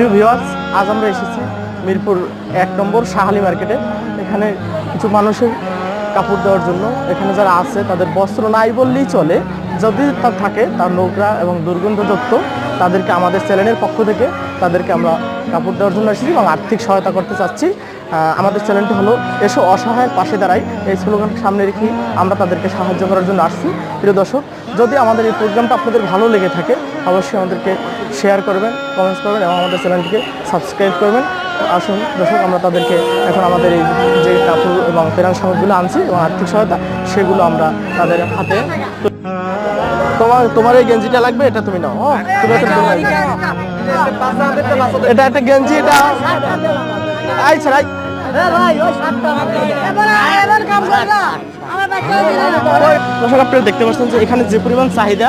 প্রিয় ভিওয়ার্স আজ আমরা এসেছি মিরপুর এক নম্বর শাহালি মার্কেটে। এখানে কিছু মানুষের কাপড় দেওয়ার জন্য। এখানে যারা আছে, তাদের বস্ত্র নাই বললেই চলে। যদি তা থাকে তার নোংরা এবং দুর্গন্ধযুক্ত, তাদেরকে আমাদের চ্যানেলের পক্ষ থেকে তাদেরকে আমরা কাপড় দেওয়ার জন্য এসেছি এবং আর্থিক সহায়তা করতে চাচ্ছি। আমাদের চ্যানেলটি হলো এসো অসহায়ের পাশে দাঁড়াই। এই স্লোগানকে সামনে রেখে আমরা তাদেরকে সাহায্য করার জন্য আসছি। প্রিয় দর্শক, যদি আমাদের এই প্রোগ্রামটা আপনাদের ভালো লেগে থাকে, অবশ্যই আমাদেরকে শেয়ার করবেন কমেন্টস করবেন এবং আমাদের চ্যানেলটিকে সাবস্ক্রাইব করবেন। আসুন দর্শক, আমরা তাদেরকে এখন আমাদের এই যে কাপড় এবং পেরান সামগ্রীগুলো আনছি এবং আর্থিক সহায়তা, সেগুলো আমরা তাদের হাতে তোমার তোমার এই গেঞ্জিটা লাগবে, এটা তুমি নাও। হ্যাঁ? তুমি এটা একটা গেঞ্জি, এটা ছাড়াই দর্শক আপনারা দেখতে পাচ্ছেন যে এখানে যে পরিমাণ চাহিদা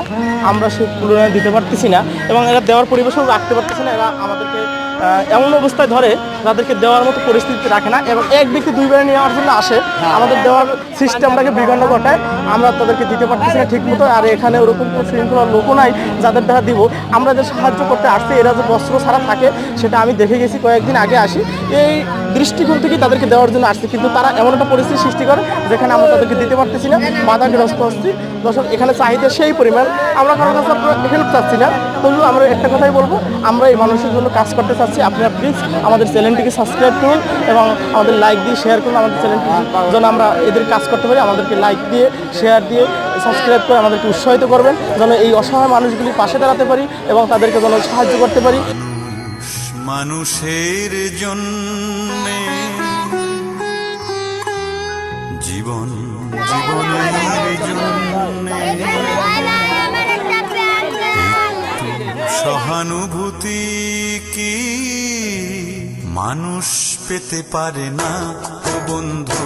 আমরা সে তুলনায় দিতে পারতেছি না এবং এরা দেওয়ার পরিবেশও রাখতে পারতেছি না। এরা আমাদেরকে এমন অবস্থায় ধরে তাদেরকে দেওয়ার মতো পরিস্থিতি রাখে না এবং এক ব্যক্তি দুই বেড়ে আমার জন্য আসে। আমাদের দেওয়ার সিস্টেমটাকে বিঘ্ন ঘটায়। আমরা তাদেরকে দিতে পারতেছি না ঠিক মতো আর এখানে ওরকম কোনো শৃঙ্খলার লোকও নাই যাদের দ্বারা দিব। আমরা যে সাহায্য করতে আসছি, এরা যে বস্ত্র ছাড়া থাকে, সেটা আমি দেখে গেছি, কয়েকদিন আগে আসি। এই দৃষ্টিকোণ থেকে তাদেরকে দেওয়ার জন্য আসছি, কিন্তু তারা এমন একটা পরিস্থিতি সৃষ্টি করে, যেখানে আমরা তাদেরকে দিতে পারতেছি না, বাধাগ্রস্ত হচ্ছি। দর্শক, এখানে চাহিদা সেই পরিমাণ। আমরা কারোর কাছে হেল্প চাচ্ছি না। তবুও আমরা একটা কথাই বলব, আমরা এই মানুষের জন্য কাজ করতে চাচ্ছি। আপনারা প্লিজ আমাদের চ্যানেলটিকে সাবস্ক্রাইব করুন এবং আমাদের লাইক দিয়ে শেয়ার করুন আমাদের চ্যানেলটি জন্য আমরা এদের কাজ করতে পারি, আমাদেরকে লাইক দিয়ে শেয়ার দিয়ে সাবস্ক্রাইব করে আমাদেরকে উৎসাহিত করবেন, যেন এই অসহায় মানুষগুলির পাশে দাঁড়াতে পারি এবং তাদেরকে যেন সাহায্য করতে পারি। মানুষের জন্য জীবন, জীবনের জন্য। সহানুভূতি কি মানুষ পেতে পারে না বন্ধু?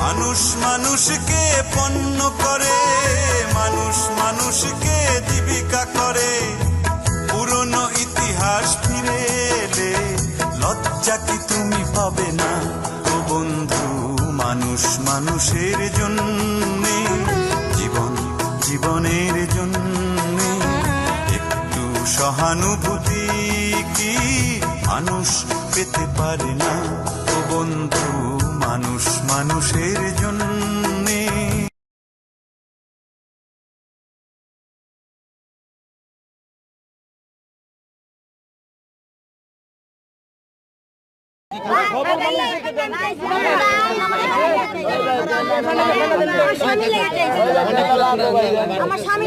মানুষ মানুষকে পণ্য করে, মানুষ মানুষকে জীবিকা করে। পুরনো ইতিহাস ফিরে এলে লজ্জা কি তুমি পাবে না? ও বন্ধু, মানুষ মানুষের জন্যে, জীবন জীবনের জন্যে একটু সহানুভূতি কি মানুষ পেতে পারে না? ও বন্ধু মানুষ মানুষের জন্যে। আমার স্বামী